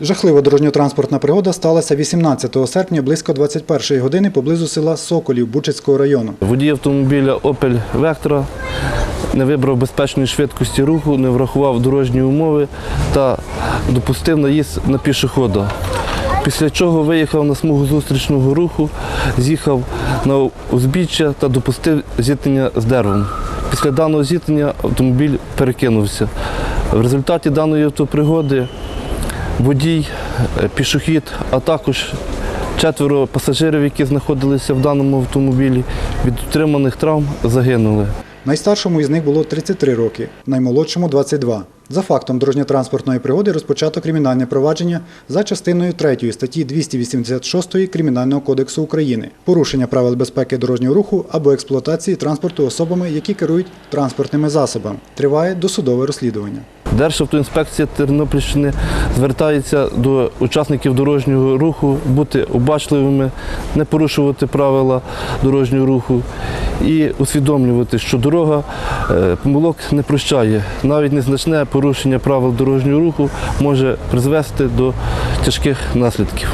Жахлива дорожньо-транспортна пригода сталася 18 серпня близько 21 години поблизу села Соколів Бучицького району. Водій автомобіля Opel Vectra не вибрав безпечної швидкості руху, не врахував дорожні умови та допустив наїзд на пішохода. Після чого виїхав на смугу зустрічного руху, з'їхав на узбіччя та допустив зіткнення з деревом. Після даного зіткнення автомобіль перекинувся. В результаті даної автопригоди водій, е, пішохід, а також четверо пасажирів, які знаходилися в даному автомобілі, від отриманих травм загинули. Найстаршому із них було 33 роки, наймолодшому 22. За фактом дорожньо-транспортної пригоди розпочато кримінальне провадження за частиною 3 статті 286 Кримінального кодексу України порушення правил безпеки дорожнього руху або експлуатації транспорту особами, які керують транспортними засобами. Триває досудове розслідування. Державтоінспекція Тернопільщини звертається до учасників дорожнього руху бути обачливими, не порушувати правила дорожнього руху і усвідомлювати, що дорога помилок не прощає. Навіть незначне порушення правил дорожнього руху може призвести до тяжких наслідків.